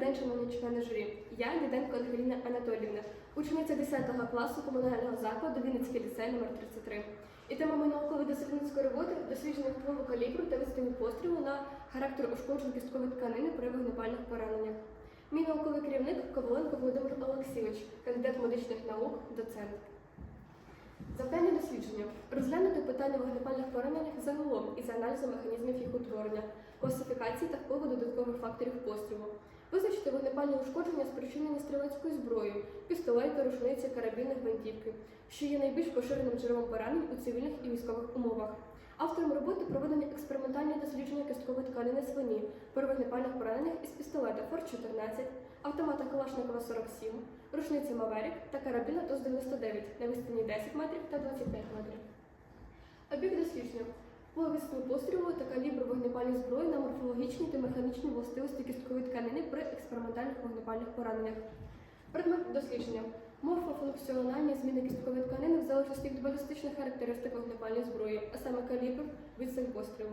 день, шановні журі. Я Діденко Ангеліна Анатоліївна, учениця 10 класу комунального закладу Вінницький ліцей номер 33. І тема моєї наукової дослідницької роботи дослідження впливу калібру та виставлення пострілу на характер ушкоджень кісткової тканини при вогнепальних пораненнях. Мій науковий керівник Коваленко Володимир Олексійович, кандидат медичних наук, доцент. Завдання дослідження розглянути питання вогнепальних пораненнях загалом із аналізом механізмів їх утворення, класифікації та впливу додаткових факторів пострілу, визначити вогнепальні ушкодження, спричинені стрілецькою зброєю, пістолети, рушниці, карабіни, гвинтівки, що є найбільш поширеним джерелом поранень у цивільних і військових умовах. Автором роботи проведені експериментальні дослідження кісткової тканини свині при вогнепальних пораненнях із пістолета Форт-14, автомата Калашникова 47, рушниці Маверік та карабіна ТОС-99 на відстані 10 метрів та 25 метрів. Об'єкт дослідження по пострілу та калібру вогнепальної зброї на морфологічні та механічні властивості кісткової тканини при експериментальних вогнепальних пораненнях. Предмет дослідження морфофункціональні зміни кісткової тканини в залежності від балістичних характеристик вогнепальної зброї, а саме калібр, відстань пострілу.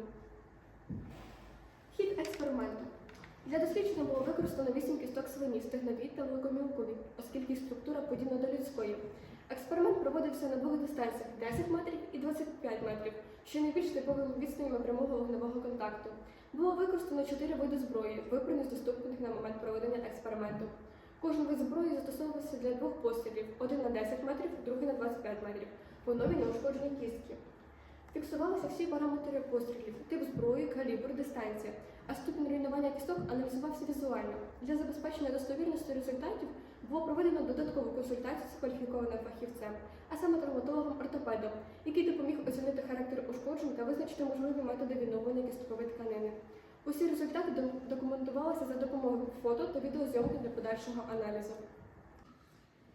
Хід експерименту. Для дослідження було використано 8 кісток свині, стегнові та великомілкові, оскільки структура подібна до людської. Проводився на двох дистанціях 10 метрів і 25 метрів, що найбільш типовими відстанями прямого вогневого контакту. Було використано чотири види зброї, вибрані з доступних на момент проведення експерименту. Кожен вид зброї застосовувався для двох пострілів: один на 10 метрів, другий на 25 метрів, по нові неушкодженій кістки. Фіксувалися всі параметри пострілів, тип зброї, калібр, дистанція, а ступінь руйнування кісток аналізувався візуально. Для забезпечення достовірності результатів було проведено додаткову консультацію з кваліфікованим фахівцем, а саме травматологом-ортопедом, який допоміг оцінити характер ушкоджень та визначити можливі методи відновлення кісткової тканини. Усі результати документувалися за допомогою фото та відеозйомки для подальшого аналізу.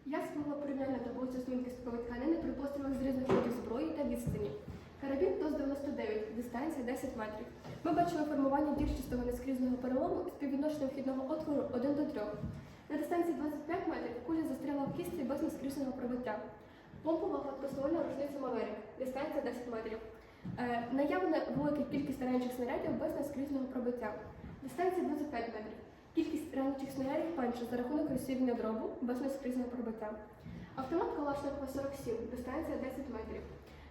Я склала порівняльну таблицю змін кісткової тканини при пострілах з різних видів зброї та відстані. Карабін ТОС-99, дистанція 10 метрів. Ми бачили формування дірчастого нескрізного перелому з співвідношенням вхідного отвору 1 до 3. На дистанції 25 метрів куля застряла в кістці без нескрізного пробиття. Помпова гладкоствольна рушниця Маверик, дистанція 10 метрів. Е, наявна велика кількість ранчих снарядів без наскрізного пробиття. Дистанція 25 метрів. Кількість ранчих снарядів менша за рахунок розсіювання дробу без наскрізного пробиття. Автомат Калашникова 47, дистанція 10 метрів.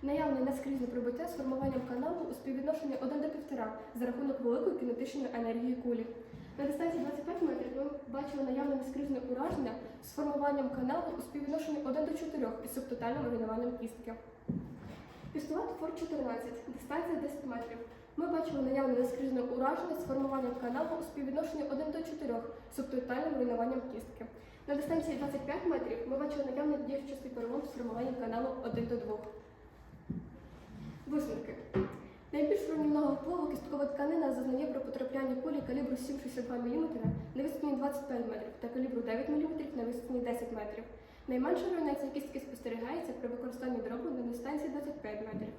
Наявне наскрізне пробиття з формуванням каналу у співвідношенні 1 до 1,5 за рахунок великої кінетичної енергії кулі. На дистанції 25 метрів ми бачили наявне наскрізне ураження з формуванням каналу у співвідношенні 1 до 4 із субтотальним руйнуванням кістки. Пістолет Форт 14, дистанція 10 метрів. Ми бачили наявне наскрізне ураження з формуванням каналу у співвідношенні 1 до 4 з субтотальним руйнуванням кістки. На дистанції 25 метрів ми бачили наявний діючий перелом з формуванням каналу 1 до 2. Найбільш впливу кісткова тканина зазнає при потраплянні кулі калібру 7,62 мм на відстані 25 метрів та калібру 9 мм на відстані 10 метрів. Найменша руйнація кістки спостерігається при використанні дробу на дистанції 25 метрів.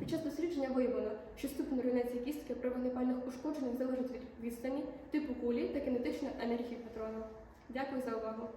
Під час дослідження виявлено, що ступінь руйнації кістки при вогнепальних ушкодженнях залежить від відстані, типу кулі та кінетичної енергії патрона. Дякую за увагу.